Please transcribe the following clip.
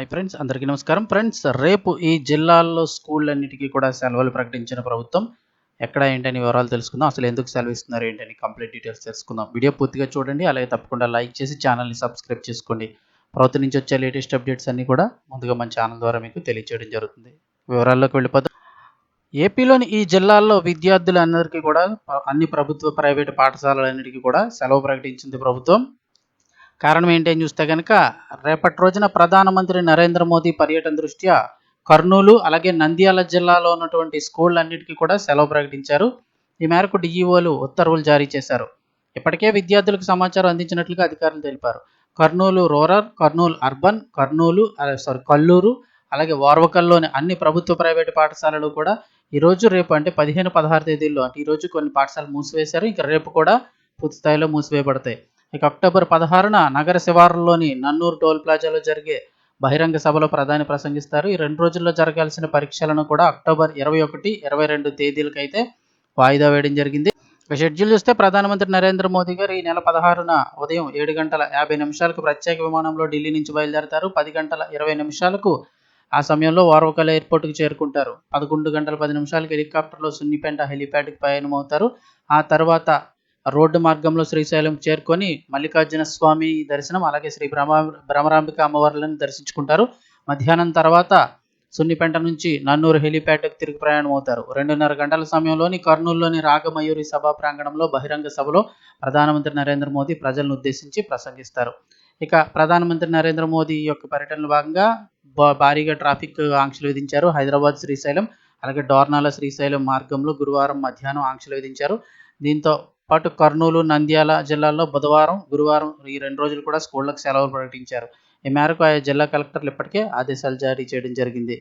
Hi friends అందరికీ నమస్కారం. Friends రేపు ఈ జిల్లాల్లో స్కూళ్ళన్నిటికీ కూడా సెలవులు ప్రకటించిన ప్రభుత్వం. ఎక్కడ ఏంటని వివరాలు తెలుసుకుందాం. అసలు ఎందుకు సెలవు ఇస్తున్నారు ఏంటని కంప్లీట్ డీటెయిల్స్ తెలుసుకుందాం. వీడియో పూర్తిగా చూడండి. అలాగే తప్పకుండా లైక్ చేసి ఛానల్ని సబ్స్క్రైబ్ చేసుకోండి. ప్రభుత్వం నుంచి వచ్చే లేటెస్ట్ అప్డేట్స్ అన్నీ కూడా ముందుగా మన ఛానల్ ద్వారా మీకు తెలియజేయడం జరుగుతుంది. వివరాల్లోకి వెళ్ళిపోతాం ఏపీలోని ఈ జిల్లాల్లో విద్యార్థులందరికీ కూడా అన్ని ప్రభుత్వ ప్రైవేటు పాఠశాలలన్నిటికీ కూడా సెలవు ప్రకటించింది ప్రభుత్వం. కారణం ఏంటి అని చూస్తే కనుక రేపటి రోజున ప్రధానమంత్రి నరేంద్ర మోదీ పర్యటన దృష్ట్యా కర్నూలు అలాగే నంద్యాల జిల్లాలో ఉన్నటువంటి స్కూళ్ళన్నిటికీ కూడా సెలవు ప్రకటించారు. ఈ మేరకు డిఈఓలు ఉత్తర్వులు జారీ చేశారు. ఇప్పటికే విద్యార్థులకు సమాచారం అందించినట్లుగా అధికారులు తెలిపారు. Kurnool rural Kurnool urban Kurnool sorry Kalluru అలాగే వార్వకల్లోని అన్ని ప్రభుత్వ ప్రైవేటు పాఠశాలలు కూడా ఈరోజు రేపు అంటే పదిహేను పదహారు తేదీల్లో అంటే ఈరోజు కొన్ని పాఠశాలలు మూసివేశారు. ఇంకా రేపు కూడా పూర్తి స్థాయిలో మూసివేయబడతాయి. ఇక అక్టోబర్ పదహారున నగర శివారులోని నన్నూరు టోల్ ప్లాజాలో జరిగే బహిరంగ సభలో ప్రధాని ప్రసంగిస్తారు. ఈ రెండు రోజుల్లో జరగాల్సిన పరీక్షలను కూడా అక్టోబర్ ఇరవై ఒకటి ఇరవై రెండు తేదీలకైతే వాయిదా వేయడం జరిగింది. షెడ్యూల్ చూస్తే ప్రధానమంత్రి నరేంద్ర మోదీ గారు ఈ నెల పదహారున ఉదయం ఏడు గంటల యాభై నిమిషాలకు ప్రత్యేక విమానంలో ఢిల్లీ నుంచి బయలుదేరతారు. పది గంటల ఇరవై నిమిషాలకు ఆ సమయంలో వార్వకల్ ఎయిర్పోర్ట్కి చేరుకుంటారు. పదకొండు గంటల పది నిమిషాలకు హెలికాప్టర్లో సున్నిపేంట హెలిప్యాడ్కి పయనమవుతారు ఆ తర్వాత రోడ్డు మార్గంలో శ్రీశైలం చేరుకొని మల్లికార్జున స్వామి దర్శనం అలాగే శ్రీ భ్రమ భ్రమరాంబిక అమ్మవార్లను దర్శించుకుంటారు. మధ్యాహ్నం తర్వాత సున్నిపెంట నుంచి నన్నూరు హెలిప్యాడ్కి తిరిగి ప్రయాణం అవుతారు. రెండున్నర గంటల సమయంలోని కర్నూలులోని రాగమయూరి సభా ప్రాంగణంలో బహిరంగ సభలో ప్రధానమంత్రి నరేంద్ర మోదీ ప్రజలను ఉద్దేశించి ప్రసంగిస్తారు. ఇక ప్రధానమంత్రి నరేంద్ర మోదీ యొక్క పర్యటనలో భాగంగా భారీగా ట్రాఫిక్ ఆంక్షలు విధించారు. హైదరాబాద్ శ్రీశైలం అలాగే డోర్నాల శ్రీశైలం మార్గంలో గురువారం మధ్యాహ్నం ఆంక్షలు విధించారు. దీంతో పాటు కర్నూలు నంద్యాల జిల్లాల్లో బుధవారం గురువారం ఈ రెండు రోజులు కూడా స్కూళ్ళకు సెలవులు ప్రకటించారు. ఈ మేరకు ఆయా జిల్లా కలెక్టర్లు ఇప్పటికే ఆదేశాలు జారీ చేయడం జరిగింది.